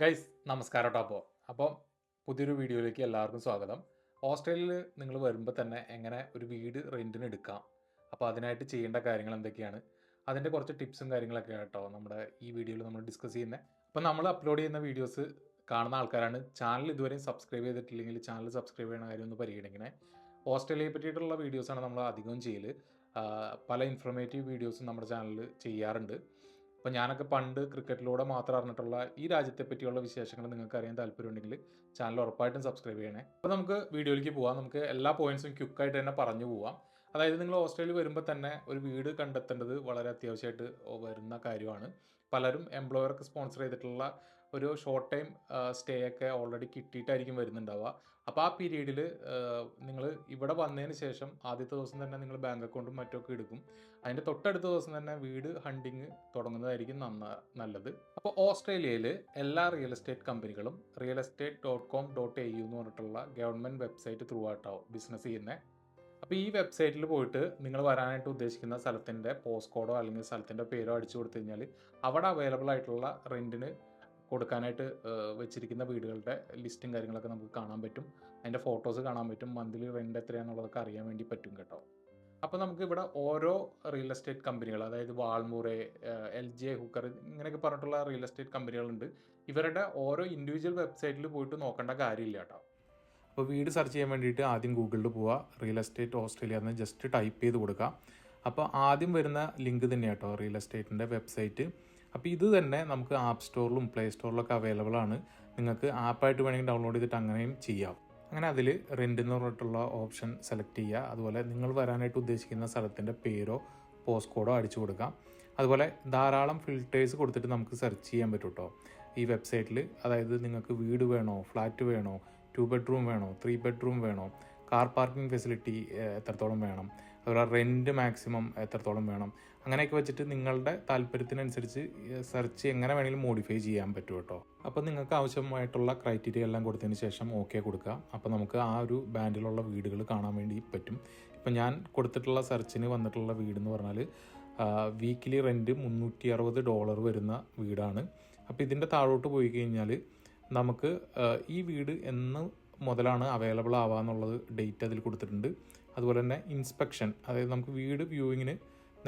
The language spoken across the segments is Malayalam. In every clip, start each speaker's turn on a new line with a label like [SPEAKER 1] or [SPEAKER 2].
[SPEAKER 1] ഗൈസ് നമസ്കാരം കേട്ടോ അപ്പോൾ. അപ്പോൾ പുതിയൊരു വീഡിയോയിലേക്ക് എല്ലാവർക്കും സ്വാഗതം. ഓസ്ട്രേലിയയിൽ നിങ്ങൾ വരുമ്പോൾ തന്നെ എങ്ങനെ ഒരു വീട് റെന്റിന് എടുക്കാം? അപ്പോൾ അതിനായിട്ട് ചെയ്യേണ്ട കാര്യങ്ങൾ എന്തൊക്കെയാണ്? അതിന്റെ കുറച്ച് ടിപ്സും കാര്യങ്ങളൊക്കെ കേട്ടോ നമ്മുടെ ഈ വീഡിയോയിൽ നമ്മൾ ഡിസ്കസ് ചെയ്യുന്നത്. അപ്പോൾ നമ്മൾ അപ്ലോഡ് ചെയ്യുന്ന വീഡിയോസ് കാണുന്ന ആൾക്കാരാണ്. ചാനൽ ഇതുവരെയും സബ്സ്ക്രൈബ് ചെയ്തിട്ടില്ലെങ്കിൽ ചാനൽ സബ്സ്ക്രൈബ് ചെയ്യുന്ന കാര്യം ഒന്ന് പരിഗണിക്കണേ. ഓസ്ട്രേലിയയെ പറ്റിയിട്ടുള്ള വീഡിയോസാണ് നമ്മൾ അധികവും ചെയ്യൽ പല ഇൻഫർമേറ്റീവ് വീഡിയോസും നമ്മുടെ ചാനലിൽ ചെയ്യാറുണ്ട്. അപ്പോൾ ഞാനൊക്കെ പണ്ട് ക്രിക്കറ്റിലൂടെ മാത്രം അറിഞ്ഞിട്ടുള്ള ഈ രാജ്യത്തെ പറ്റിയുള്ള വിശേഷങ്ങൾ നിങ്ങൾക്ക് അറിയാൻ താല്പര്യമുണ്ടെങ്കിൽ ചാനൽ ഉറപ്പായിട്ടും സബ്സ്ക്രൈബ് ചെയ്യണേ. അപ്പോൾ നമുക്ക് വീഡിയോയിലേക്ക് പോവാം. നമുക്ക് എല്ലാ പോയിന്റ്സും ക്യുക്കായിട്ട് തന്നെ പറഞ്ഞു പോവാം. അതായത് നിങ്ങൾ ഓസ്ട്രേലിയ വരുമ്പോൾ തന്നെ ഒരു വീട് കണ്ടെത്തേണ്ടത് വളരെ അത്യാവശ്യമായിട്ട് വരുന്ന കാര്യമാണ്. പലരും എംപ്ലോയർക്ക് സ്പോൺസർ ചെയ്തിട്ടുള്ള ഒരു ഷോർട്ട് ടൈം സ്റ്റേ ഒക്കെ ഓൾറെഡി കിട്ടിയിട്ടായിരിക്കും വരുന്നുണ്ടാവുക. അപ്പോൾ ആ പീരീഡിൽ നിങ്ങൾ ഇവിടെ വന്നതിന് ശേഷം ആദ്യത്തെ ദിവസം തന്നെ നിങ്ങൾ ബാങ്ക് അക്കൗണ്ടും മറ്റൊക്കെ എടുക്കും. അതിന്റെ തൊട്ടടുത്ത ദിവസം തന്നെ വീട് ഹണ്ടിങ് തുടങ്ങുന്നതായിരിക്കും നന്ന നല്ലത്. അപ്പോൾ ഓസ്ട്രേലിയയിൽ എല്ലാ റിയൽ എസ്റ്റേറ്റ് കമ്പനികളും real estate dot com dot A U എന്ന് പറഞ്ഞിട്ടുള്ള ഗവൺമെന്റ് വെബ്സൈറ്റ് ത്രൂ ആയിട്ടാവും ബിസിനസ് ചെയ്യുന്നത് അപ്പോൾ ഈ വെബ്സൈറ്റിൽ പോയിട്ട് നിങ്ങൾ വരാനായിട്ട് ഉദ്ദേശിക്കുന്ന സ്ഥലത്തിന്റെ പോസ്റ്റ് കോഡോ അല്ലെങ്കിൽ സ്ഥലത്തിന്റെ പേരോ അടിച്ചു കൊടുത്തു കഴിഞ്ഞാൽ അവിടെ അവൈലബിൾ ആയിട്ടുള്ള റെന്റിന് കൊടുക്കാനായിട്ട് വെച്ചിരിക്കുന്ന വീടുകളുടെ ലിസ്റ്റും കാര്യങ്ങളൊക്കെ നമുക്ക് കാണാൻ പറ്റും. അതിന്റെ ഫോട്ടോസ് കാണാൻ പറ്റും. മന്ത്ലി റെന്റ് എത്രയാണെന്നുള്ളതൊക്കെ അറിയാൻ വേണ്ടി പറ്റും കേട്ടോ. അപ്പോൾ നമുക്ക് ഇവിടെ ഓരോ റിയൽ എസ്റ്റേറ്റ് കമ്പനികൾ അതായത് വാൾമൂറെ എൽ ജെ ഹുക്കർ ഇങ്ങനെയൊക്കെ പറഞ്ഞിട്ടുള്ള റിയൽ എസ്റ്റേറ്റ് കമ്പനികളുണ്ട്. ഇവരുടെ ഓരോ ഇൻഡിവിജ്വൽ വെബ്സൈറ്റിൽ പോയിട്ട് നോക്കേണ്ട കാര്യമില്ല കേട്ടോ. അപ്പോൾ വീട് സെർച്ച് ചെയ്യാൻ വേണ്ടിയിട്ട് ആദ്യം ഗൂഗിളിൽ പോവുക. റിയൽ എസ്റ്റേറ്റ് ഓസ്ട്രേലിയ എന്ന് ജസ്റ്റ് ടൈപ്പ് ചെയ്ത് കൊടുക്കുക. അപ്പോൾ ആദ്യം വരുന്ന ലിങ്ക് തന്നെ കേട്ടോ റിയൽ എസ്റ്റേറ്റിന്റെ വെബ്സൈറ്റ്. അപ്പോൾ ഇത് തന്നെ നമുക്ക് ആപ്പ് സ്റ്റോറിലും പ്ലേ സ്റ്റോറിലൊക്കെ അവൈലബിൾ ആണ്. നിങ്ങൾക്ക് ആപ്പായിട്ട് വേണമെങ്കിൽ ഡൗൺലോഡ് ചെയ്തിട്ട് അങ്ങനെയും ചെയ്യാം. അങ്ങനെ അതിൽ റെന്റ് എന്ന് പറഞ്ഞിട്ടുള്ള ഓപ്ഷൻ സെലക്ട് ചെയ്യുക. അതുപോലെ നിങ്ങൾ വരാനായിട്ട് ഉദ്ദേശിക്കുന്ന സ്ഥലത്തിന്റെ പേരോ പോസ്റ്റ് കോഡോ അടിച്ചു കൊടുക്കാം. അതുപോലെ ധാരാളം ഫിൽറ്റേഴ്സ് കൊടുത്തിട്ട് നമുക്ക് സെർച്ച് ചെയ്യാൻ പറ്റും കേട്ടോ ഈ വെബ്സൈറ്റിൽ അതായത് നിങ്ങൾക്ക് വീട് വേണോ ഫ്ലാറ്റ് വേണോ ടു ബെഡ്റൂം വേണോ ത്രീ ബെഡ്റൂം വേണോ കാർ പാർക്കിംഗ് ഫെസിലിറ്റി എത്രത്തോളം വേണം? അതുപോലെ റെന്റ് മാക്സിമം എത്രത്തോളം വേണം? അങ്ങനെയൊക്കെ വെച്ചിട്ട് നിങ്ങളുടെ താല്പര്യത്തിനനുസരിച്ച് സെർച്ച് എങ്ങനെ വേണമെങ്കിലും മോഡിഫൈ ചെയ്യാൻ പറ്റും കേട്ടോ അപ്പോൾ നിങ്ങൾക്ക് ആവശ്യമായിട്ടുള്ള ക്രൈറ്റീരിയ എല്ലാം കൊടുത്തതിന് ശേഷം ഓക്കെ കൊടുക്കുക. അപ്പോൾ നമുക്ക് ആ ഒരു ബാൻഡിലുള്ള വീടുകൾ കാണാൻ വേണ്ടി പറ്റും. ഇപ്പം ഞാൻ കൊടുത്തിട്ടുള്ള സെർച്ചിന് വന്നിട്ടുള്ള വീട് എന്ന് പറഞ്ഞാൽ വീക്കിലി റെന്റ് മുന്നൂറ്റി അറുപത് ഡോളർ വരുന്ന വീടാണ്. അപ്പോൾ ഇതിന്റെ താഴോട്ട് പോയി കഴിഞ്ഞാൽ നമുക്ക് ഈ വീട് എന്ന് മുതലാണ് അവൈലബിൾ ആവാന്നുള്ളത് ഡേറ്റ് അതിൽ കൊടുത്തിട്ടുണ്ട്. അതുപോലെ തന്നെ ഇൻസ്പെക്ഷൻ അതായത് നമുക്ക് വീട് വ്യൂവിങ്ങിന്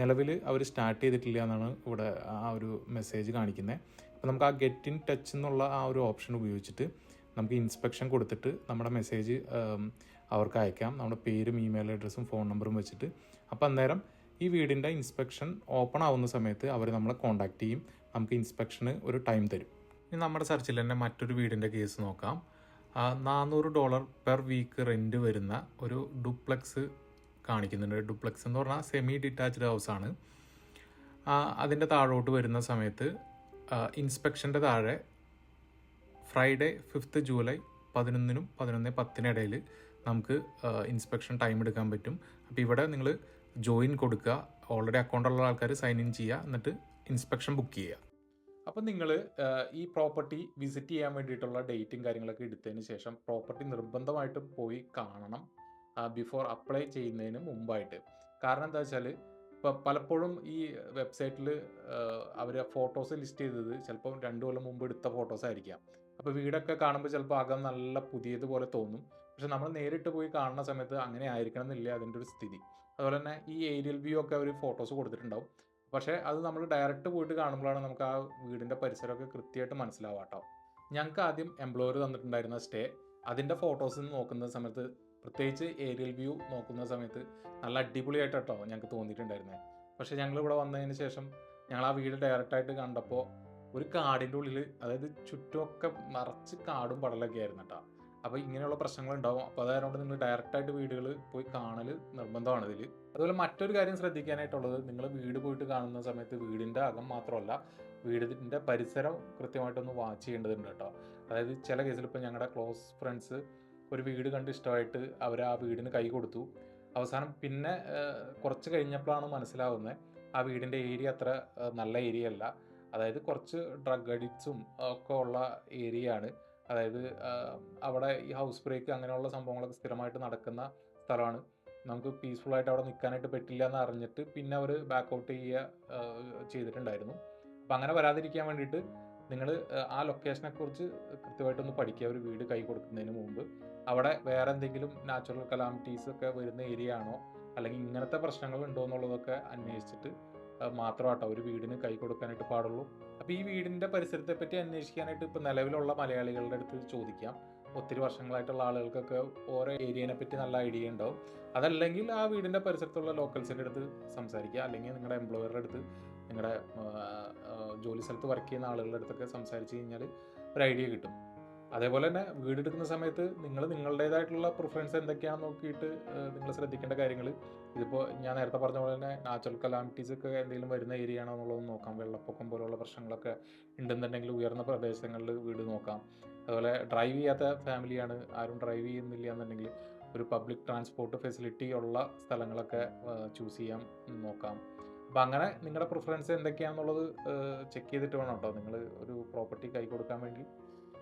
[SPEAKER 1] നിലവിൽ അവർ സ്റ്റാർട്ട് ചെയ്തിട്ടില്ല എന്നാണ് ഇവിടെ ആ ഒരു മെസ്സേജ് കാണിക്കുന്നത് അപ്പോൾ നമുക്ക് ആ ഗെറ്റ് ഇൻ ടച്ച് എന്നുള്ള ആ ഒരു ഓപ്ഷൻ ഉപയോഗിച്ചിട്ട് നമുക്ക് ഇൻസ്പെക്ഷൻ കൊടുത്തിട്ട് നമ്മുടെ മെസ്സേജ് അവർക്ക് അയക്കാം. നമ്മുടെ പേരും ഇമെയിൽ അഡ്രസ്സും ഫോൺ നമ്പറും വെച്ചിട്ട്. അപ്പോൾ അന്നേരം ഈ വീടിന്റെ ഇൻസ്പെക്ഷൻ ഓപ്പൺ ആവുന്ന സമയത്ത് അവർ നമ്മളെ കോൺടാക്റ്റ് ചെയ്യും. നമുക്ക് ഇൻസ്പെക്ഷന് ഒരു ടൈം തരും. ഇനി നമ്മുടെ സെർച്ചിൽ തന്നെ മറ്റൊരു വീടിന്റെ കേസ് നോക്കാം. നാനൂറ് ഡോളർ പെർ വീക്ക് റെന്റ് വരുന്ന ഒരു ഡുപ്ലക്സ് കാണിക്കുന്നുണ്ട്. ഡുപ്ലക്സ് എന്ന് പറഞ്ഞാൽ സെമി ഡിറ്റാച്ച്ഡ് ഹൗസ് ആണ്. അതിന്റെ താഴോട്ട് വരുന്ന സമയത്ത് ഇൻസ്പെക്ഷന്റെ താഴെ ഫ്രൈഡേ ഫിഫ്ത്ത് ജൂലൈ പതിനൊന്നിനും പതിനൊന്ന് പത്തിനിടയിൽ നമുക്ക് ഇൻസ്പെക്ഷൻ ടൈം എടുക്കാൻ പറ്റും. അപ്പോൾ ഇവിടെ നിങ്ങൾ ജോയിൻ കൊടുക്കുക. ഓൾറെഡി അക്കൗണ്ടുള്ള ആൾക്കാർ സൈൻ ഇൻ ചെയ്യുക. എന്നിട്ട് ഇൻസ്പെക്ഷൻ ബുക്ക് ചെയ്യുക. അപ്പം നിങ്ങൾ ഈ പ്രോപ്പർട്ടി വിസിറ്റ് ചെയ്യാൻ വേണ്ടിയിട്ടുള്ള ഡേറ്റും കാര്യങ്ങളൊക്കെ എടുത്തതിന് ശേഷം പ്രോപ്പർട്ടി നിർബന്ധമായിട്ടും പോയി കാണണം. ബിഫോർ അപ്ലൈ ചെയ്യുന്നതിന് മുമ്പായിട്ട്. കാരണം എന്താ വെച്ചാൽ ഇപ്പം പലപ്പോഴും ഈ വെബ്സൈറ്റിൽ അവർ ഫോട്ടോസ് ലിസ്റ്റ് ചെയ്തത് ചിലപ്പോൾ രണ്ട് കൊല്ലം മുമ്പ് എടുത്ത ഫോട്ടോസ് ആയിരിക്കാം. അപ്പോൾ വീടൊക്കെ കാണുമ്പോൾ ചിലപ്പോൾ അകം നല്ല പുതിയതുപോലെ തോന്നും. പക്ഷെ നമ്മൾ നേരിട്ട് പോയി കാണുന്ന സമയത്ത് അങ്ങനെ ആയിരിക്കണം എന്നില്ല അതിന്റെ ഒരു സ്ഥിതി. അതുപോലെ തന്നെ ഈ ഏരിയൽ വ്യൂ ഒക്കെ അവർ ഫോട്ടോസ് കൊടുത്തിട്ടുണ്ടാവും. പക്ഷേ അത് നമ്മൾ ഡയറക്റ്റ് പോയിട്ട് കാണുമ്പോഴാണ് നമുക്ക് ആ വീടിന്റെ പരിസരമൊക്കെ കൃത്യമായിട്ട് മനസ്സിലാവാട്ടോ ഞങ്ങൾക്ക് ആദ്യം എംപ്ലോയർ തന്നിട്ടുണ്ടായിരുന്ന സ്റ്റേ അതിന്റെ ഫോട്ടോസ് നോക്കുന്ന സമയത്ത് പ്രത്യേകിച്ച് ഏരിയൽ വ്യൂ നോക്കുന്ന സമയത്ത് നല്ല അടിപൊളിയായിട്ട് കേട്ടോ ഞങ്ങൾക്ക് തോന്നിയിട്ടുണ്ടായിരുന്നത് പക്ഷേ ഞങ്ങൾ ഇവിടെ വന്നതിന് ശേഷം ഞങ്ങൾ ആ വീട് ഡയറക്റ്റായിട്ട് കണ്ടപ്പോൾ ഒരു കാടിന്റെ ഉള്ളിൽ അതായത് ചുറ്റുമൊക്കെ നിറച്ച് കാടും പടലൊക്കെ ആയിരുന്നു കേട്ടോ അപ്പോൾ ഇങ്ങനെയുള്ള പ്രശ്നങ്ങൾ ഉണ്ടാവും അപ്പോൾ അതായതുകൊണ്ട് നിങ്ങൾ ഡയറക്റ്റായിട്ട് വീടുകൾ പോയി കാണൽ നിർബന്ധമാണ് ഇതിൽ അതുപോലെ മറ്റൊരു കാര്യം ശ്രദ്ധിക്കാനായിട്ടുള്ളത് നിങ്ങൾ വീട് പോയിട്ട് കാണുന്ന സമയത്ത് വീടിന്റെ അകം മാത്രമല്ല വീടിന്റെ പരിസരം കൃത്യമായിട്ടൊന്ന് വാച്ച് ചെയ്യേണ്ടതുണ്ട് കേട്ടോ അതായത് ചില കേസിൽ ഇപ്പോൾ ഞങ്ങളുടെ ക്ലോസ് ഫ്രണ്ട്സ് ഒരു വീട് കണ്ട് ഇഷ്ടമായിട്ട് അവർ ആ വീടിന് കൈ കൊടുത്തു. അവസാനം പിന്നെ കുറച്ച് കഴിഞ്ഞപ്പോഴാണ് മനസ്സിലാവുന്നത് ആ വീടിന്റെ ഏരിയ അത്ര നല്ല ഏരിയ അല്ല. അതായത് കുറച്ച് ഡ്രഗ് അഡിക്ട്സും ഒക്കെ ഉള്ള ഏരിയ ആണ്. അതായത് അവിടെ ഈ ഹൗസ് ബ്രേക്ക് അങ്ങനെയുള്ള സംഭവങ്ങളൊക്കെ സ്ഥിരമായിട്ട് നടക്കുന്ന സ്ഥലമാണ്. നമുക്ക് പീസ്ഫുൾ ആയിട്ട് അവിടെ നിൽക്കാനായിട്ട് പറ്റില്ല എന്ന് അറിഞ്ഞിട്ട് പിന്നെ അവർ ബാക്ക് ഔട്ട് ചെയ്യുക ചെയ്തിട്ടുണ്ടായിരുന്നു. അപ്പം അങ്ങനെ വരാതിരിക്കാൻ വേണ്ടിയിട്ട് നിങ്ങൾ ആ ലൊക്കേഷനെ കുറിച്ച് കൃത്യമായിട്ടൊന്ന് പഠിക്കുക. ഒരു വീട് കൈ കൊടുക്കുന്നതിന് മുമ്പ്. അവിടെ വേറെ എന്തെങ്കിലും നാച്ചുറൽ കലാമിറ്റീസ് ഒക്കെ വരുന്ന ഏരിയ ആണോ? അല്ലെങ്കിൽ ഇങ്ങനത്തെ പ്രശ്നങ്ങൾ ഉണ്ടോ എന്നുള്ളതൊക്കെ അന്വേഷിച്ചിട്ട് മാത്രമാട്ടോ ഒരു വീടിന് കൈ കൊടുക്കാനായിട്ട് പാടുള്ളൂ. അപ്പോൾ ഈ വീടിന്റെ പരിസരത്തെ പറ്റി അന്വേഷിക്കാനായിട്ട് ഇപ്പോൾ നിലവിലുള്ള മലയാളികളുടെ അടുത്ത് ചോദിക്കാം. ഒത്തിരി വർഷങ്ങളായിട്ടുള്ള ആളുകൾക്കൊക്കെ ഓരോ ഏരിയനെ പറ്റി നല്ല ഐഡിയ ഉണ്ടാവും. അതല്ലെങ്കിൽ ആ വീടിന്റെ പരിസരത്തുള്ള ലോക്കൽസിന്റെ അടുത്ത് സംസാരിക്കുക അല്ലെങ്കിൽ നിങ്ങളുടെ എംപ്ലോയറുടെ അടുത്ത് നിങ്ങളുടെ ജോലി സ്ഥലത്ത് വർക്ക് ചെയ്യുന്ന ആളുകളുടെ അടുത്തൊക്കെ സംസാരിച്ച് കഴിഞ്ഞാൽ ഒരു ഐഡിയ കിട്ടും. അതേപോലെ തന്നെ വീട് എടുക്കുന്ന സമയത്ത് നിങ്ങൾ നിങ്ങളുടേതായിട്ടുള്ള പ്രിഫറൻസ് എന്തൊക്കെയാണെന്ന് നോക്കിയിട്ട് നിങ്ങൾ ശ്രദ്ധിക്കേണ്ട കാര്യങ്ങൾ ഇതിപ്പോൾ ഞാൻ നേരത്തെ പറഞ്ഞ പോലെ തന്നെ നാച്ചുറൽ കലാമിറ്റീസ് ഒക്കെ എന്തെങ്കിലും വരുന്ന ഏരിയ ആണോ എന്നുള്ളത് നോക്കാം. വെള്ളപ്പൊക്കം പോലുള്ള പ്രശ്നങ്ങളൊക്കെ ഉണ്ടെന്നുണ്ടെങ്കിൽ ഉയർന്ന പ്രദേശങ്ങളിൽ വീട് നോക്കാം. അതുപോലെ ഡ്രൈവ് ചെയ്യാത്ത ഫാമിലിയാണ് ആരും ഡ്രൈവ് ചെയ്യുന്നില്ല എന്നുണ്ടെങ്കിൽ ഒരു പബ്ലിക് ട്രാൻസ്പോർട്ട് ഫെസിലിറ്റി ഉള്ള സ്ഥലങ്ങളൊക്കെ ചൂസ് ചെയ്യാം നോക്കാം. അപ്പം അങ്ങനെ നിങ്ങളുടെ പ്രിഫറൻസ് എന്തൊക്കെയാണെന്നുള്ളത് ചെക്ക് ചെയ്തിട്ട് വേണം കേട്ടോ നിങ്ങൾ ഒരു പ്രോപ്പർട്ടി കൈ കൊടുക്കാൻ വേണ്ടി.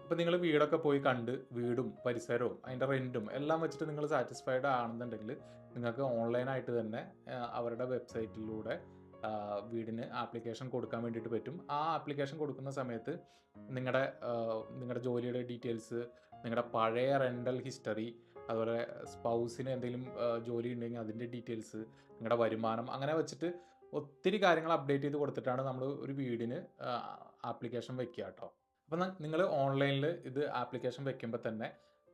[SPEAKER 1] ഇപ്പം നിങ്ങൾ വീടൊക്കെ പോയി കണ്ട് വീടും പരിസരവും അതിന്റെ റെന്റും എല്ലാം വെച്ചിട്ട് നിങ്ങൾ സാറ്റിസ്ഫൈഡ് ആണെന്നുണ്ടെങ്കിൽ നിങ്ങൾക്ക് ഓൺലൈനായിട്ട് തന്നെ അവരുടെ വെബ്സൈറ്റിലൂടെ വീടിന് ആപ്ലിക്കേഷൻ കൊടുക്കാൻ വേണ്ടിയിട്ട് പറ്റും. ആ ആപ്ലിക്കേഷൻ കൊടുക്കുന്ന സമയത്ത് നിങ്ങളുടെ നിങ്ങളുടെ ജോലിയുടെ ഡീറ്റെയിൽസ് നിങ്ങളുടെ പഴയ റെന്റൽ ഹിസ്റ്ററി അതുപോലെ സ്പൗസിന് എന്തെങ്കിലും ജോലി ഉണ്ടെങ്കിൽ അതിന്റെ ഡീറ്റെയിൽസ് നിങ്ങളുടെ വരുമാനം അങ്ങനെ വെച്ചിട്ട് ഒത്തിരി കാര്യങ്ങൾ അപ്ഡേറ്റ് ചെയ്ത് കൊടുത്തിട്ടാണ് നമ്മൾ ഒരു വീടിന് ആപ്ലിക്കേഷൻ വെക്കുക കേട്ടോ. അപ്പം നിങ്ങൾ ഓൺലൈനിൽ ഇത് ആപ്ലിക്കേഷൻ വെക്കുമ്പോൾ തന്നെ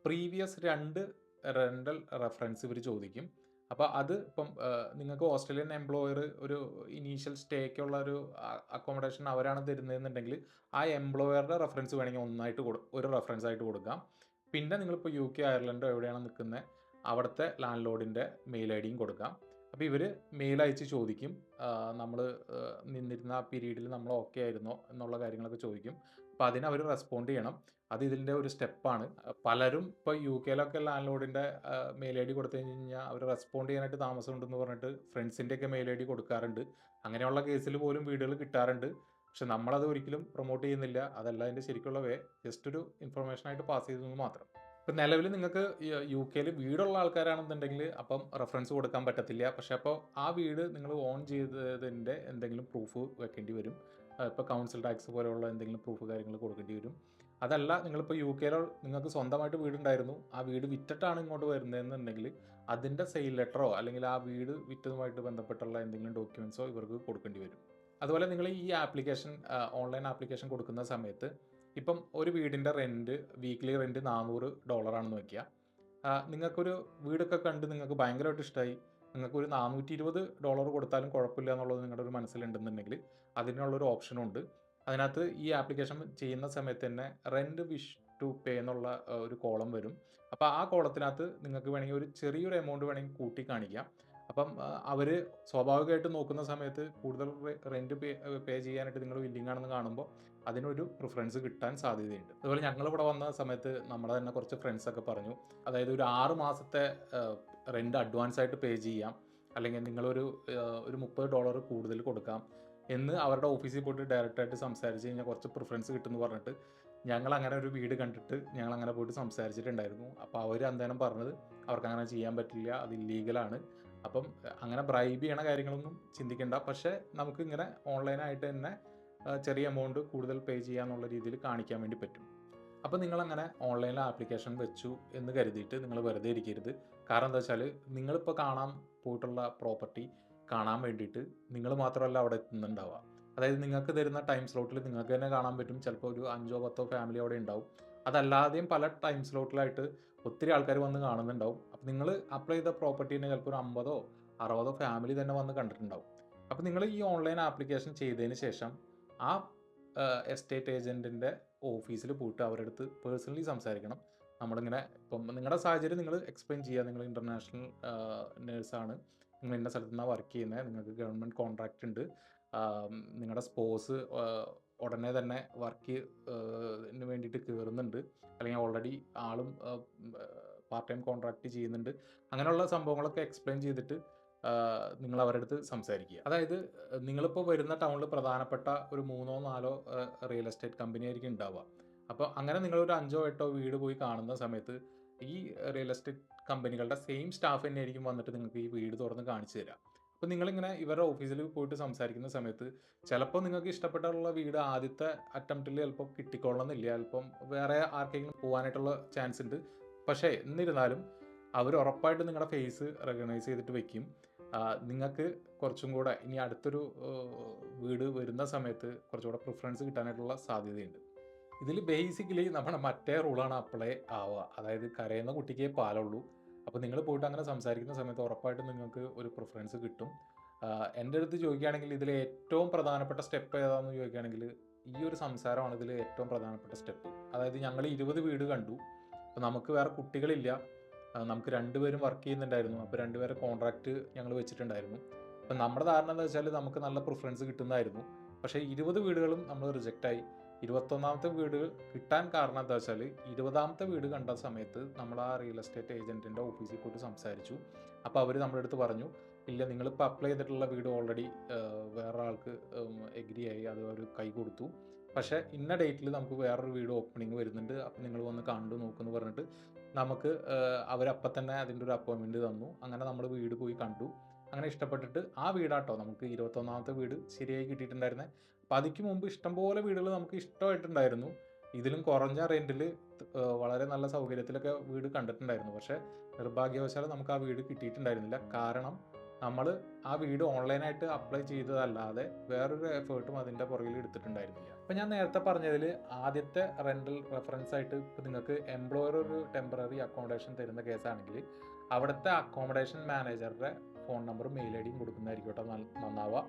[SPEAKER 1] പ്രീവിയസ് രണ്ട് റെന്റൽ റെഫറൻസ് ഇവർ ചോദിക്കും. അപ്പോൾ അത് ഇപ്പം നിങ്ങൾക്ക് ഓസ്ട്രേലിയൻ എംപ്ലോയർ ഒരു ഇനീഷ്യൽ സ്റ്റേക്കുള്ള ഒരു അക്കോമഡേഷൻ അവരാണ് തരുന്നതെന്നുണ്ടെങ്കിൽ ആ എംപ്ലോയറുടെ റെഫറൻസ് വേണമെങ്കിൽ ഒന്നായിട്ട് കൊടു ഒരു റെഫറൻസ് ആയിട്ട് കൊടുക്കാം. പിന്നെ നിങ്ങളിപ്പോൾ യു കെ അയർലൻഡോ എവിടെയാണ് നിൽക്കുന്നത് അവിടുത്തെ ലാൻഡ് ലോഡിന്റെ മെയിൽ ഐ ഡിയും കൊടുക്കാം. അപ്പോൾ ഇവർ മെയിൽ അയച്ച് ചോദിക്കും. നമ്മൾ നിന്നിരുന്ന ആ പീരീഡിൽ നമ്മൾ ഓക്കെ ആയിരുന്നോ എന്നുള്ള കാര്യങ്ങളൊക്കെ ചോദിക്കും. അപ്പോൾ അതിന് അവർ റെസ്പോണ്ട് ചെയ്യണം. അത് ഇതിന്റെ ഒരു സ്റ്റെപ്പാണ് പലരും ഇപ്പോൾ യു കെയിലൊക്കെ ലാൻഡ് ലോഡിന്റെ മെയിൽ ഐ ഡി കൊടുത്തു കഴിഞ്ഞ് കഴിഞ്ഞാൽ അവർ റെസ്പോണ്ട് ചെയ്യാനായിട്ട് താമസമുണ്ടെന്ന് പറഞ്ഞിട്ട് ഫ്രണ്ട്സിന്റെയൊക്കെ മെയിൽ ഐ ഡി കൊടുക്കാറുണ്ട്. അങ്ങനെയുള്ള കേസിൽ പോലും വീടുകൾ കിട്ടാറുണ്ട്. പക്ഷെ നമ്മളത് ഒരിക്കലും പ്രൊമോട്ട് ചെയ്യുന്നില്ല. അതല്ല അതിന്റെ ശരിക്കുള്ള വേ ജസ്റ്റ് ഒരു ഇൻഫർമേഷനായിട്ട് പാസ് ചെയ്തു മാത്രം. ഇപ്പം നിലവിൽ നിങ്ങൾക്ക് യു കെയിൽ വീടുള്ള ആൾക്കാരാണെന്നുണ്ടെങ്കിൽ അപ്പം റെഫറൻസ് കൊടുക്കാൻ പറ്റത്തില്ല. പക്ഷേ അപ്പോൾ ആ വീട് നിങ്ങൾ ഓൺ ചെയ്തതിന്റെ എന്തെങ്കിലും പ്രൂഫ് വെക്കേണ്ടി വരും. ഇപ്പോൾ കൗൺസിൽ ടാക്സ് പോലെയുള്ള എന്തെങ്കിലും പ്രൂഫ് കാര്യങ്ങൾ കൊടുക്കേണ്ടി വരും. അതല്ല നിങ്ങളിപ്പോൾ യു കെയിലോ നിങ്ങൾക്ക് സ്വന്തമായിട്ട് വീടുണ്ടായിരുന്നു. ആ വീട് വിറ്റിട്ടാണ് ഇങ്ങോട്ട് വരുന്നതെന്നുണ്ടെങ്കിൽ അതിന്റെ സെയിൽ ലെറ്ററോ അല്ലെങ്കിൽ ആ വീട് വിറ്റതുമായിട്ട് ബന്ധപ്പെട്ടുള്ള എന്തെങ്കിലും ഡോക്യുമെൻസോ ഇവർക്ക് കൊടുക്കേണ്ടി വരും. അതുപോലെ നിങ്ങൾ ഈ ആപ്ലിക്കേഷൻ ഓൺലൈൻ ആപ്ലിക്കേഷൻ കൊടുക്കുന്ന സമയത്ത് ഇപ്പം ഒരു വീടിന്റെ റെന്റ് വീക്ക്ലി റെന്റ് നാനൂറ് ഡോളറാണെന്ന് വയ്ക്കുക നിങ്ങൾക്കൊരു വീടൊക്കെ കണ്ട് നിങ്ങൾക്ക് ഭയങ്കരമായിട്ട് ഇഷ്ടമായി നിങ്ങൾക്കൊരു നാനൂറ്റി ഇരുപത് ഡോളർ കൊടുത്താലും കുഴപ്പമില്ല എന്നുള്ളത് നിങ്ങളുടെ ഒരു മനസ്സിലുണ്ടെന്നുണ്ടെങ്കിൽ അതിനുള്ളൊരു ഓപ്ഷനും ഉണ്ട്. അതിനകത്ത് ഈ ആപ്ലിക്കേഷൻ ചെയ്യുന്ന സമയത്ത് തന്നെ റെന്റ് വിഷ് ടു പേ എന്നുള്ള ഒരു കോളം വരും. അപ്പോൾ ആ കോളത്തിനകത്ത് നിങ്ങൾക്ക് വേണമെങ്കിൽ ഒരു ചെറിയൊരു എമൗണ്ട് വേണമെങ്കിൽ കൂട്ടി കാണിക്കാം. അപ്പം അവർ സ്വാഭാവികമായിട്ട് നോക്കുന്ന സമയത്ത് കൂടുതൽ റെന്റ് പേ പേ ചെയ്യാനായിട്ട് നിങ്ങൾ വില്ലിംഗ് ആണെന്ന് കാണുമ്പോൾ അതിനൊരു പ്രിഫറൻസ് കിട്ടാൻ സാധ്യതയുണ്ട്. അതുപോലെ ഞങ്ങൾ ഇവിടെ വന്ന സമയത്ത് നമ്മുടെ തന്നെ കുറച്ച് ഫ്രണ്ട്സൊക്കെ പറഞ്ഞു. അതായത് ഒരു ആറ് മാസത്തെ റെന്റ് അഡ്വാൻസ് ആയിട്ട് പേ ചെയ്യാം. അല്ലെങ്കിൽ നിങ്ങളൊരു ഒരു മുപ്പത് ഡോളർ കൂടുതൽ കൊടുക്കാം എന്ന് അവരുടെ ഓഫീസിൽ പോയിട്ട് ഡയറക്റ്റായിട്ട് സംസാരിച്ച് കഴിഞ്ഞാൽ കുറച്ച് പ്രിഫറൻസ് കിട്ടുമെന്ന് പറഞ്ഞിട്ട് ഞങ്ങൾ അങ്ങനെ ഒരു വീട് കണ്ടിട്ട് ഞങ്ങൾ അങ്ങനെ പോയിട്ട് സംസാരിച്ചിട്ടുണ്ടായിരുന്നു. അപ്പോൾ അവർ അന്തേനം പറഞ്ഞത് അവർക്ക് അങ്ങനെ ചെയ്യാൻ പറ്റില്ല അത് ഇല്ലീഗലാണ് അപ്പം അങ്ങനെ ബ്രൈബ് ചെയ്യണ കാര്യങ്ങളൊന്നും ചിന്തിക്കേണ്ട. പക്ഷേ നമുക്ക് ഇങ്ങനെ ഓൺലൈനായിട്ട് തന്നെ ചെറിയ എമൗണ്ട് കൂടുതൽ പേ ചെയ്യാന്നുള്ള രീതിയിൽ കാണിക്കാൻ വേണ്ടി പറ്റും. അപ്പോൾ നിങ്ങളങ്ങനെ ഓൺലൈനിൽ ആപ്ലിക്കേഷൻ വെച്ചു എന്ന് കരുതിയിട്ട് നിങ്ങൾ വെറുതെ ഇരിക്കരുത്. കാരണം എന്താ വെച്ചാൽ നിങ്ങളിപ്പോൾ കാണാൻ പോയിട്ടുള്ള പ്രോപ്പർട്ടി കാണാൻ വേണ്ടിയിട്ട് നിങ്ങൾ മാത്രമല്ല അവിടെ എത്തുന്നുണ്ടാവുക അതായത് നിങ്ങൾക്ക് തരുന്ന ടൈം സ്ലോട്ടിൽ നിങ്ങൾക്ക് തന്നെ കാണാൻ പറ്റും. ചിലപ്പോൾ ഒരു അഞ്ചോ പത്തോ ഫാമിലി അവിടെ ഉണ്ടാവും. അതല്ലാതെയും പല ടൈം സ്ലോട്ടിലായിട്ട് ഒത്തിരി ആൾക്കാർ വന്ന് കാണുന്നുണ്ടാവും. അപ്പോൾ നിങ്ങൾ അപ്ലൈ ചെയ്ത പ്രോപ്പർട്ടീനെ ചിലപ്പോൾ ഒരു അമ്പതോ അറുപതോ ഫാമിലി തന്നെ വന്ന് കണ്ടിട്ടുണ്ടാവും. അപ്പോൾ നിങ്ങൾ ഈ ഓൺലൈൻ ആപ്ലിക്കേഷൻ ചെയ്തതിന് ശേഷം ആ എസ്റ്റേറ്റ് ഏജന്റിന്റെ ഓഫീസിൽ പോയിട്ട് അവരുടെ അടുത്ത് പേഴ്സണലി സംസാരിക്കണം. നമ്മളിങ്ങനെ ഇപ്പം നിങ്ങളുടെ സാഹചര്യം നിങ്ങൾ എക്സ്പ്ലെയിൻ ചെയ്യുക നിങ്ങൾ ഇന്റർനാഷണൽ നേഴ്സാണ് നിങ്ങൾ ഇന്ന സ്ഥലത്ത് നിന്നാണ് വർക്ക് ചെയ്യുന്നത് നിങ്ങൾക്ക് ഗവൺമെന്റ് കോൺട്രാക്റ്റ് ഉണ്ട്. നിങ്ങളുടെ സ്പോസ് ഉടനെ തന്നെ വർക്ക് വേണ്ടിയിട്ട് കയറുന്നുണ്ട് അല്ലെങ്കിൽ ഓൾറെഡി ആളും പാർട്ട് ടൈം കോൺട്രാക്റ്റ് ചെയ്യുന്നുണ്ട്. അങ്ങനെയുള്ള സംഭവങ്ങളൊക്കെ എക്സ്പ്ലെയിൻ ചെയ്തിട്ട് നിങ്ങൾ അവരുടെ അടുത്ത് സംസാരിക്കുക. അതായത് നിങ്ങളിപ്പോൾ വരുന്ന ടൗണിൽ പ്രധാനപ്പെട്ട ഒരു മൂന്നോ നാലോ റിയൽ എസ്റ്റേറ്റ് കമ്പനി ആയിരിക്കും ഉണ്ടാവുക അപ്പോൾ അങ്ങനെ നിങ്ങളൊരു അഞ്ചോ എട്ടോ വീട് പോയി കാണുന്ന സമയത്ത് ഈ റിയൽ എസ്റ്റേറ്റ് കമ്പനികളുടെ സെയിം സ്റ്റാഫ് തന്നെ ആയിരിക്കും വന്നിട്ട് നിങ്ങൾക്ക് ഈ വീട് തുറന്ന് കാണിച്ചു തരാം. അപ്പോൾ നിങ്ങളിങ്ങനെ ഇവരുടെ ഓഫീസിൽ പോയിട്ട് സംസാരിക്കുന്ന സമയത്ത് ചിലപ്പോൾ നിങ്ങൾക്ക് ഇഷ്ടപ്പെട്ടുള്ള വീട് ആദ്യത്തെ അറ്റംപ്റ്റിൽ ചിലപ്പോൾ കിട്ടിക്കൊള്ളണമെന്നില്ല. ചിലപ്പം വേറെ ആർക്കെങ്കിലും പോകാനായിട്ടുള്ള ചാൻസ് ഉണ്ട്. പക്ഷേ എന്നിരുന്നാലും അവർ ഉറപ്പായിട്ട് നിങ്ങളുടെ ഫേസ് റെക്കഗ്നൈസ് ചെയ്തിട്ട് വെക്കും. നിങ്ങൾക്ക് കുറച്ചും കൂടെ ഇനി അടുത്തൊരു വീട് വരുന്ന സമയത്ത് കുറച്ചുകൂടെ പ്രിഫറൻസ് കിട്ടാനായിട്ടുള്ള സാധ്യതയുണ്ട്. ഇതിൽ ബേസിക്കലി നമ്മുടെ മറ്റേ റൂളാണ് അപ്ലൈ ആവുക. അതായത് കരയുന്ന കുട്ടിക്കേ പാലുള്ളൂ. അപ്പോൾ നിങ്ങൾ പോയിട്ട് അങ്ങനെ സംസാരിക്കുന്ന സമയത്ത് ഉറപ്പായിട്ടും നിങ്ങൾക്ക് ഒരു പ്രിഫറൻസ് കിട്ടും. എന്റെ അടുത്ത് ചോദിക്കുകയാണെങ്കിൽ ഇതിൽ ഏറ്റവും പ്രധാനപ്പെട്ട സ്റ്റെപ്പ് ഏതാണെന്ന് ചോദിക്കുകയാണെങ്കിൽ ഈ ഒരു സംസാരമാണ് ഇതിൽ ഏറ്റവും പ്രധാനപ്പെട്ട സ്റ്റെപ്പ് അതായത് ഞങ്ങൾ ഇരുപത് വീട് കണ്ടു. അപ്പോൾ നമുക്ക് വേറെ കുട്ടികളില്ല. നമുക്ക് രണ്ടുപേരും വർക്ക് ചെയ്യുന്നുണ്ടായിരുന്നു. അപ്പോൾ രണ്ടുപേരെ കോൺട്രാക്റ്റ് ഞങ്ങൾ വെച്ചിട്ടുണ്ടായിരുന്നു. അപ്പം നമ്മുടെ ധാരണ എന്താ വെച്ചാൽ നമുക്ക് നല്ല പ്രിഫറൻസ് കിട്ടുന്നതായിരുന്നു. പക്ഷേ ഇരുപത് വീടുകളും നമ്മൾ റിജക്റ്റായി ഇരുപത്തൊന്നാമത്തെ വീട് കിട്ടാൻ കാരണം എന്താ വെച്ചാൽ ഇരുപതാമത്തെ വീട് കണ്ട സമയത്ത് നമ്മൾ ആ റിയൽ എസ്റ്റേറ്റ് ഏജന്റിന്റെ ഓഫീസിൽ പോയിട്ട് സംസാരിച്ചു. അപ്പോൾ അവർ നമ്മുടെ അടുത്ത് പറഞ്ഞു ഇല്ല നിങ്ങളിപ്പോൾ അപ്ലൈ ചെയ്തിട്ടുള്ള വീട് ഓൾറെഡി വേറെ ആൾക്ക് എഗ്രി ആയി. അത് അവർ കൈ കൊടുത്തു. പക്ഷേ ഇന്ന ഡേറ്റിൽ നമുക്ക് വേറൊരു വീട് ഓപ്പണിംഗ് വരുന്നുണ്ട്. അപ്പം നിങ്ങൾ വന്ന് കണ്ടു നോക്കുമെന്ന് പറഞ്ഞിട്ട് നമുക്ക് അവരപ്പം തന്നെ അതിന്റെ ഒരു അപ്പോയിൻമെന്റ് തന്നു. അങ്ങനെ നമ്മൾ വീട് പോയി കണ്ടു. അങ്ങനെ ഇഷ്ടപ്പെട്ടിട്ട് ആ വീടാട്ടോ നമുക്ക് ഇരുപത്തൊന്നാമത്തെ വീട് ശരിയായി കിട്ടിയിട്ടുണ്ടായിരുന്നത് അപ്പം അതിക്ക് മുമ്പ് ഇഷ്ടംപോലെ വീടുകൾ നമുക്ക് ഇഷ്ടമായിട്ടുണ്ടായിരുന്നു. ഇതിലും കുറഞ്ഞ റെന്റിൽ വളരെ നല്ല സൗകര്യത്തിലൊക്കെ വീട് കണ്ടിട്ടുണ്ടായിരുന്നു. പക്ഷേ നിർഭാഗ്യവശാൽ നമുക്ക് ആ വീട് കിട്ടിയിട്ടുണ്ടായിരുന്നില്ല. കാരണം നമ്മൾ ആ വീട് ഓൺലൈനായിട്ട് അപ്ലൈ ചെയ്തതല്ലാതെ വേറൊരു എഫേർട്ടും അതിന്റെ പുറകിൽ എടുത്തിട്ടുണ്ടായിരുന്നില്ല. അപ്പം ഞാൻ നേരത്തെ പറഞ്ഞതിൽ ആദ്യത്തെ റെന്റൽ റെഫറൻസ് ആയിട്ട് ഇപ്പോൾ നിങ്ങൾക്ക് എംപ്ലോയർ ഒരു ടെമ്പററി അക്കോമഡേഷൻ തരുന്ന കേസാണെങ്കിൽ അവിടുത്തെ അക്കോമഡേഷൻ മാനേജറുടെ ഫോൺ നമ്പറും മെയിൽ ഐ ഡിയും കൊടുക്കുന്നതായിരിക്കും കേട്ടോ നന്നാവുക.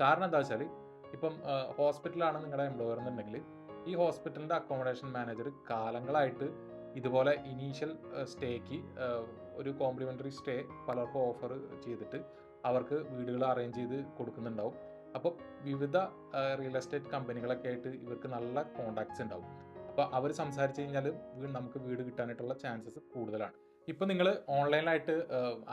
[SPEAKER 1] കാരണം എന്താ വെച്ചാൽ ഇപ്പം ഹോസ്പിറ്റലാണ് നിങ്ങളുടെ എംപ്ലോയർ എന്നുണ്ടെങ്കിൽ ഈ ഹോസ്പിറ്റലിന്റെ അക്കോമഡേഷൻ മാനേജർ കാലങ്ങളായിട്ട് ഇതുപോലെ ഇനീഷ്യൽ സ്റ്റേക്ക് ഒരു കോംപ്ലിമെന്ററി സ്റ്റേ പലർക്കും ഓഫർ ചെയ്തിട്ട് അവർക്ക് വീടുകൾ അറേഞ്ച് ചെയ്ത് കൊടുക്കുന്നുണ്ടാവും. അപ്പോൾ വിവിധ റിയൽ എസ്റ്റേറ്റ് കമ്പനികളൊക്കെ ആയിട്ട് ഇവർക്ക് നല്ല കോണ്ടാക്ട്സ് ഉണ്ടാവും. അപ്പോൾ അവർ സംസാരിച്ച് കഴിഞ്ഞാൽ നമുക്ക് വീട് കിട്ടാനായിട്ടുള്ള ചാൻസസ് കൂടുതലാണ്. ഇപ്പോൾ നിങ്ങൾ ഓൺലൈനായിട്ട്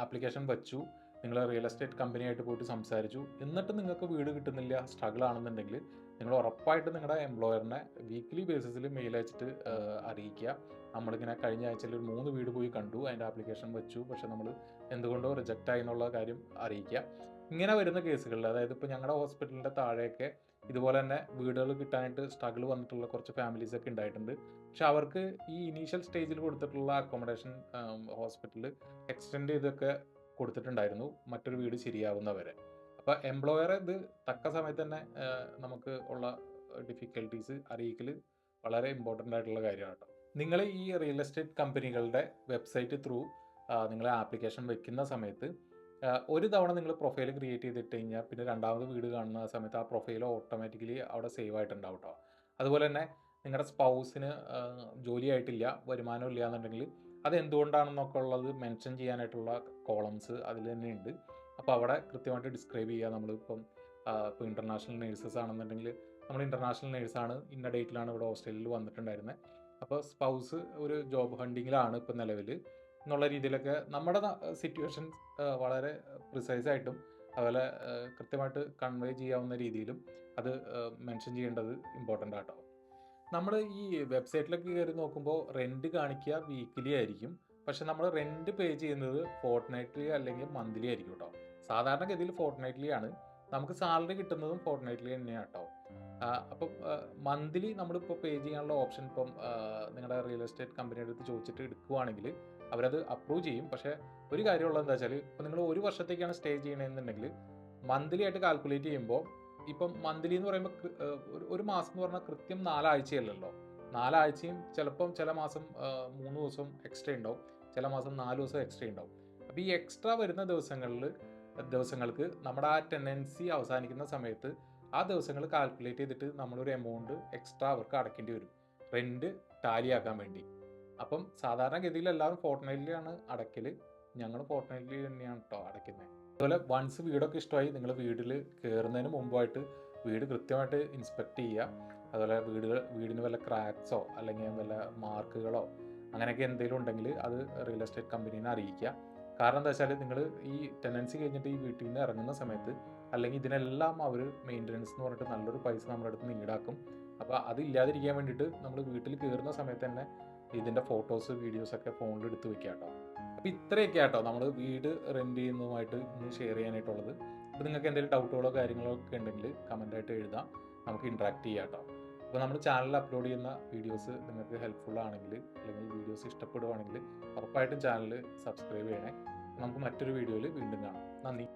[SPEAKER 1] ആപ്ലിക്കേഷൻ വെച്ചു നിങ്ങൾ റിയൽ എസ്റ്റേറ്റ് കമ്പനിയായിട്ട് പോയിട്ട് സംസാരിച്ചു എന്നിട്ട് നിങ്ങൾക്ക് വീട് കിട്ടുന്നില്ല സ്ട്രഗിൾ ആണെന്നുണ്ടെങ്കിൽ നിങ്ങൾ ഉറപ്പായിട്ട് നിങ്ങളുടെ എംപ്ലോയറിനെ വീക്ക്ലി ബേസിസിൽ മെയിൽ അയച്ചിട്ട് അറിയിക്കുക. നമ്മളിങ്ങനെ കഴിഞ്ഞ ആഴ്ചയിൽ ഒരു മൂന്ന് വീട് പോയി കണ്ടു അതിന്റെ ആപ്ലിക്കേഷൻ വെച്ചു. പക്ഷെ നമ്മൾ എന്തുകൊണ്ടോ റിജക്റ്റ് ആയി എന്നുള്ള കാര്യം അറിയിക്കുക. ഇങ്ങനെ വരുന്ന കേസുകളിൽ അതായത് ഇപ്പോൾ ഞങ്ങളുടെ ഹോസ്പിറ്റലിന്റെ താഴെയൊക്കെ ഇതുപോലെ തന്നെ വീടുകൾ കിട്ടാനായിട്ട് സ്ട്രഗിൾ വന്നിട്ടുള്ള കുറച്ച് ഫാമിലീസ് ഒക്കെ ഉണ്ടായിട്ടുണ്ട് പക്ഷെ അവർക്ക് ഈ ഇനീഷ്യൽ സ്റ്റേജിൽ കൊടുത്തിട്ടുള്ള അക്കോമഡേഷൻ ഹോസ്പിറ്റൽ എക്സ്റ്റെൻഡ് ചെയ്തൊക്കെ കൊടുത്തിട്ടുണ്ടായിരുന്നു. മറ്റൊരു വീട് ശരിയാവുന്നവരെ അപ്പോൾ എംപ്ലോയറെ ഇത് തക്ക സമയത്ത് തന്നെ നമുക്ക് ഉള്ള ഡിഫിക്കൽട്ടീസ് അറിയിക്കൽ വളരെ ഇമ്പോർട്ടന്റ് ആയിട്ടുള്ള കാര്യമാണ് കേട്ടോ. നിങ്ങൾ ഈ റിയൽ എസ്റ്റേറ്റ് കമ്പനികളുടെ വെബ്സൈറ്റ് ത്രൂ നിങ്ങൾ ആപ്ലിക്കേഷൻ വെക്കുന്ന സമയത്ത് ഒരു തവണ നിങ്ങൾ പ്രൊഫൈൽ ക്രിയേറ്റ് ചെയ്തിട്ട് കഴിഞ്ഞാൽ പിന്നെ രണ്ടാമത് വീട് കാണുന്ന സമയത്ത് ആ പ്രൊഫൈൽ ഓട്ടോമാറ്റിക്കലി അവിടെ സേവ് ആയിട്ടുണ്ടാവും കേട്ടോ അതുപോലെ തന്നെ നിങ്ങളുടെ സ്പൗസിന് ജോലിയായിട്ടില്ല വരുമാനം ഇല്ല എന്നുണ്ടെങ്കിൽ അത് എന്തുകൊണ്ടാണെന്നൊക്കെ ഉള്ളത് മെൻഷൻ ചെയ്യാനായിട്ടുള്ള കോളംസ് അതിൽ തന്നെ ഉണ്ട്. അപ്പോൾ അവിടെ കൃത്യമായിട്ട് ഡിസ്ക്രൈബ് ചെയ്യുക നമ്മളിപ്പം ഇപ്പോൾ ഇന്റർനാഷണൽ നേഴ്സസ് ആണെന്നുണ്ടെങ്കിൽ നമ്മൾ ഇന്റർനാഷണൽ നേഴ്സാണ് ഇന്ന ഡേറ്റിലാണ് ഇവിടെ ഹോസ്റ്റലിൽ വന്നിട്ടുണ്ടായിരുന്നത് അപ്പോൾ സ്പൗസ് ഒരു ജോബ് ഹണ്ടിങ്ങിലാണ് ഇപ്പം നിലവിൽ എന്നുള്ള രീതിയിലൊക്കെ നമ്മുടെ സിറ്റുവേഷൻ വളരെ പ്രിസൈസ് ആയിട്ടും അതുപോലെ കൃത്യമായിട്ട് കൺവേ ചെയ്യാവുന്ന രീതിയിലും അത് മെൻഷൻ ചെയ്യേണ്ടത് ഇമ്പോർട്ടന്റ് ആട്ടോ. നമ്മൾ ഈ വെബ്സൈറ്റിലൊക്കെ കയറി നോക്കുമ്പോൾ റെന്റ് കാണിക്കുക വീക്കിലി ആയിരിക്കും. പക്ഷെ നമ്മൾ റെന്റ് പേ ചെയ്യുന്നത് ഫോർട്ട് നൈറ്റ്ലി അല്ലെങ്കിൽ മന്ത്ലി ആയിരിക്കും കേട്ടോ സാധാരണഗതിയിൽ ഫോർട്ട് നൈറ്റ്ലി ആണ്. നമുക്ക് സാലറി കിട്ടുന്നതും ഫോർട്ട് നൈറ്റ്ലി തന്നെയാണ് കേട്ടോ അപ്പം മന്ത്ലി നമ്മളിപ്പോൾ പേ ചെയ്യാനുള്ള ഓപ്ഷൻ ഇപ്പം നിങ്ങളുടെ റിയൽ എസ്റ്റേറ്റ് കമ്പനിയുടെ അടുത്ത് ചോദിച്ചിട്ട് എടുക്കുവാണെങ്കിൽ അവരത് അപ്രൂവ് ചെയ്യും. പക്ഷേ ഒരു കാര്യമുള്ളത് എന്താ വെച്ചാൽ ഇപ്പം നിങ്ങൾ ഒരു വർഷത്തേക്കാണ് സ്റ്റേ ചെയ്യണമെന്നുണ്ടെങ്കിൽ മന്ത്ലി ആയിട്ട് കാൽക്കുലേറ്റ് ചെയ്യുമ്പോൾ ഇപ്പം മന്ത്ലി എന്ന് പറയുമ്പോൾ ഒരു മാസം എന്ന് പറഞ്ഞാൽ കൃത്യം നാലാഴ്ചയല്ലല്ലോ. നാലാഴ്ചയും ചിലപ്പം ചില മാസം മൂന്ന് ദിവസം എക്സ്ട്രാ ഉണ്ടാവും ചില മാസം നാല് ദിവസം എക്സ്ട്രാ ഉണ്ടാവും അപ്പോൾ ഈ എക്സ്ട്രാ വരുന്ന ദിവസങ്ങളിൽ ദിവസങ്ങൾക്ക് നമ്മുടെ ആ ടെൻഡൻസി അവസാനിക്കുന്ന സമയത്ത് ആ ദിവസങ്ങൾ കാൽക്കുലേറ്റ് ചെയ്തിട്ട് നമ്മളൊരു എമൗണ്ട് എക്സ്ട്രാ അവർക്ക് അടയ്ക്കേണ്ടി വരും. റെന്റ് ടാലിയാക്കാൻ വേണ്ടി. അപ്പം സാധാരണഗതിയിൽ എല്ലാവരും ഫോർട്ട്നൈറ്റിലാണ് അടയ്ക്കൽ ഞങ്ങൾ ഫോർട്ട്നൈറ്റിൽ തന്നെയാണ് കേട്ടോ അടയ്ക്കുന്നത് അതുപോലെ വൺസ് വീടൊക്കെ ഇഷ്ടമായി നിങ്ങൾ വീട്ടിൽ കയറുന്നതിന് മുമ്പായിട്ട് വീട് കൃത്യമായിട്ട് ഇൻസ്പെക്ട് ചെയ്യുക അതുപോലെ വീടുകൾ വീടിന് വല്ല ക്രാക്സോ അല്ലെങ്കിൽ വല്ല മാർക്കുകളോ അങ്ങനെയൊക്കെ എന്തെങ്കിലും ഉണ്ടെങ്കിൽ അത് റിയൽ എസ്റ്റേറ്റ് കമ്പനീനെ അറിയിക്കുക കാരണം എന്താ വെച്ചാൽ നിങ്ങൾ ഈ ടെനൻസി കഴിഞ്ഞിട്ട് ഈ വീട്ടിൽ നിന്ന് ഇറങ്ങുന്ന സമയത്ത് അല്ലെങ്കിൽ ഇതിനെല്ലാം അവർ മെയിന്റനൻസ് എന്ന് പറഞ്ഞിട്ട് നല്ലൊരു പൈസ നമ്മുടെ അടുത്ത് ഈടാക്കും. അപ്പോൾ അത് ഇല്ലാതിരിക്കാൻ വേണ്ടിയിട്ട് നമ്മൾ വീട്ടിൽ കയറുന്ന സമയത്ത് തന്നെ ഇതിന്റെ ഫോട്ടോസ് വീഡിയോസ് ഒക്കെ ഫോണിൽ എടുത്ത് വെക്കുക കേട്ടോ അപ്പോൾ ഇത്രയൊക്കെ ആട്ടോ നമ്മൾ വീട് റെന്റ് ചെയ്യുന്നതുമായിട്ട് ഇന്ന് ഷെയർ ചെയ്യാനായിട്ടുള്ളത്. അപ്പോൾ നിങ്ങൾക്ക് എന്തെങ്കിലും ഡൗട്ടുകളോ കാര്യങ്ങളോ ഒക്കെ ഉണ്ടെങ്കിൽ കമന്റായിട്ട് എഴുതാം. നമുക്ക് ഇൻട്രാക്ട് ചെയ്യാം കേട്ടോ അപ്പോൾ നമ്മൾ ചാനലിൽ അപ്ലോഡ് ചെയ്യുന്ന വീഡിയോസ് നിങ്ങൾക്ക് ഹെൽപ്ഫുൾ ആണെങ്കിൽ അല്ലെങ്കിൽ വീഡിയോസ് ഇഷ്ടപ്പെടുവാണെങ്കിൽ ഉറപ്പായിട്ടും ചാനൽ സബ്സ്ക്രൈബ് ചെയ്യണേ. നമുക്ക് മറ്റൊരു വീഡിയോയിൽ വീണ്ടും കാണാം. നന്ദി.